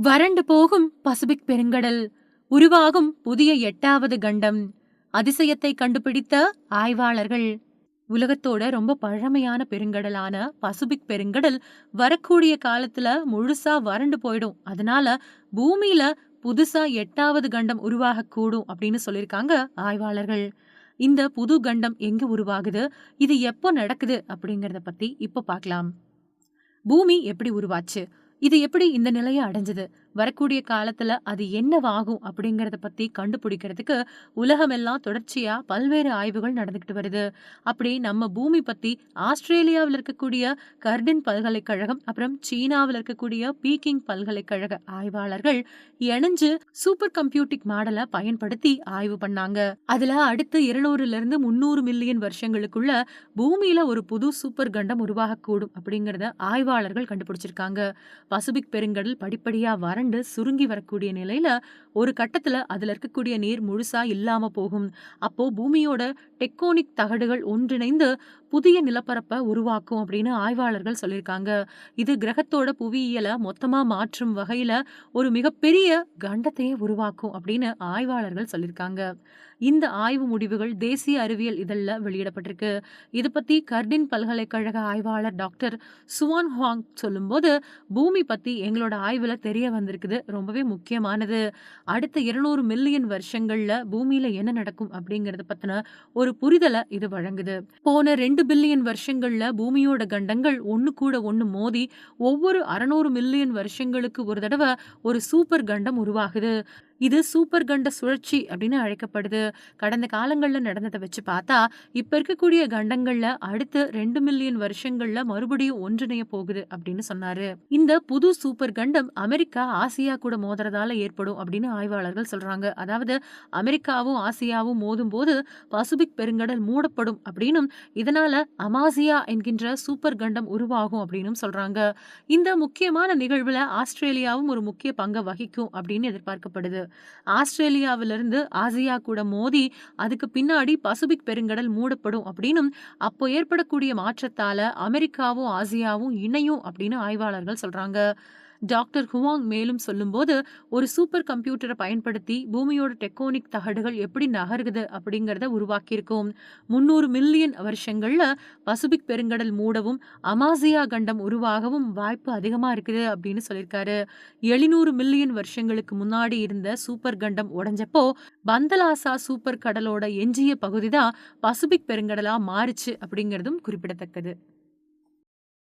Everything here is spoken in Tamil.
வறண்டு போகும் பசிபிக் பெருங்கடல் உருவாகும் புதிய எட்டாவது கண்டம். அதிசயத்தை கண்டுபிடித்த ஆய்வாளர்கள். உலகத்தோட ரொம்ப பழமையான பெருங்கடலான பசிபிக் பெருங்கடல் வரக்கூடிய காலத்துல முழுசா வறண்டு போயிடும். அதனால பூமியில புதுசா எட்டாவது கண்டம் உருவாகக்கூடும் அப்படின்னு சொல்லியிருக்காங்க ஆய்வாளர்கள். இந்த புது கண்டம் எங்க உருவாகுது? இது எப்போ நடக்குது அப்படிங்கறத பத்தி இப்போ பார்க்கலாம். பூமி எப்படி உருவாச்சு? இது எப்படி இந்த நிலையை அடைஞ்சது? வரக்கூடிய காலத்துல அது என்னவாகும் அப்படிங்கறத பத்தி கண்டுபிடிக்கிறதுக்கு உலகமெல்லாம் தொடர்ச்சியா பல்வேறு ஆய்வுகள் நடந்துகிட்டு வருது. அப்படி நம்ம பூமி பத்தி ஆஸ்திரேலியாவில் இருக்கக்கூடிய கர்டின் பல்கலைக்கழகம் அப்புறம் சீனாவில் இருக்கக்கூடிய பீக்கிங் பல்கலைக்கழக ஆய்வாளர்கள் இணைஞ்சு சூப்பர் கம்ப்யூட்டிக் மாடலை பயன்படுத்தி ஆய்வு பண்ணாங்க. அதுல அடுத்து இருநூறுல இருந்து முன்னூறு மில்லியன் வருஷங்களுக்குள்ள பூமியில ஒரு புது சூப்பர் கண்டம் உருவாகக்கூடும் அப்படிங்கறத ஆய்வாளர்கள் கண்டுபிடிச்சிருக்காங்க. பசிபிக் பெருங்கடல் படிப்படியா வறண்டு சுருங்கி வரக்கூடிய நிலையில ஒரு கட்டத்துல அதுல இருக்கக்கூடிய நீர் முழுசா இல்லாம போகும். அப்போ பூமியோட டெக்கோனிக் தகடுகள் ஒன்றிணைந்து புதிய நிலப்பரப்பை உருவாக்கும் அப்படின்னு ஆய்வாளர்கள் சொல்லியிருக்காங்க. இது கிரகத்தோட புவியியலை மொத்தமா மாற்றும் வகையில ஒரு மிகப்பெரிய கண்டத்தையே உருவாக்கும் அப்படின்னு ஆய்வாளர்கள் சொல்லியிருக்காங்க. இந்த ஆய்வு முடிவுகள் தேசிய அறிவியல் இதழில் வெளியிடப்பட்டிருக்கு. இதை பத்தி கர்டின் பல்கலைக்கழக ஆய்வாளர் டாக்டர் சுவான் ஹாங் சொல்லும்போது பூமி பத்தி எங்களோட ஆய்வுல தெரிய இருக்குது. ரொம்பவே முக்கியமானது. அடுத்த இருநூறு மில்லியன் வருஷங்கள்ல பூமியில என்ன நடக்கும் அப்படிங்கறத பத்தின ஒரு புரிதலை இது வழங்குது. போன ரெண்டு பில்லியன் வருஷங்கள்ல பூமியோட கண்டங்கள் ஒன்னு கூட ஒன்னு மோதி ஒவ்வொரு அறுநூறு மில்லியன் வருஷங்களுக்கு ஒரு தடவை ஒரு சூப்பர் கண்டம் உருவாகுது. இது சூப்பர் கண்ட சுழற்சி அப்படின்னு அழைக்கப்படுது. கடந்த காலங்களில் நடந்ததை வச்சு பார்த்தா இப்ப இருக்கக்கூடிய கண்டங்கள்ல அடுத்து ரெண்டு மில்லியன் வருஷங்கள்ல மறுபடியும் ஒன்றிணைய போகுது அப்படின்னு சொன்னாரு. இந்த புது சூப்பர் கண்டம் அமெரிக்கா ஆசியா கூட மோதுறதால ஏற்படும் அப்படின்னு ஆய்வாளர்கள் சொல்றாங்க. அதாவது அமெரிக்காவும் ஆசியாவும் மோதும் போது பசிபிக் பெருங்கடல் மூடப்படும் அப்படின்னும் இதனால அமாசியா என்கின்ற சூப்பர் கண்டம் உருவாகும் அப்படின்னு சொல்றாங்க. இந்த முக்கியமான நிகழ்வுல ஆஸ்திரேலியாவும் ஒரு முக்கிய பங்கை வகிக்கும் அப்படின்னு எதிர்பார்க்கப்படுது. ஆஸ்திரேலியாவிலிருந்து ஆசியா கூட மோதி அதுக்கு பின்னாடி பசிபிக் பெருங்கடல் மூடப்படும் அப்படின்னும் அப்போ ஏற்படக்கூடிய மாற்றத்தால அமெரிக்காவும் ஆசியாவும் இணையும் அப்படின்னு ஆய்வாளர்கள் சொல்றாங்க. டாக்டர் ஹுவாங் மேலும் சொல்லும்போது ஒரு சூப்பர் கம்ப்யூட்டரை பயன்படுத்தி பூமியோட டெக்கோனிக் தகடுகள் எப்படி நகருது அப்படிங்கறத உருவாக்கியிருக்கோம். முன்னூறு மில்லியன் வருஷங்கள்ல பசிபிக் பெருங்கடல் மூடவும் அமாசியா கண்டம் உருவாகவும் வாய்ப்பு அதிகமா இருக்குது அப்படின்னு சொல்லியிருக்காரு. எழுநூறு மில்லியன் வருஷங்களுக்கு முன்னாடி இருந்த சூப்பர் கண்டம் உடைஞ்சப்போ பந்தலாசா சூப்பர் கடலோட எஞ்சிய பகுதி தான் பசிபிக் பெருங்கடலா மாறுச்சு அப்படிங்கிறதும் குறிப்பிடத்தக்கது.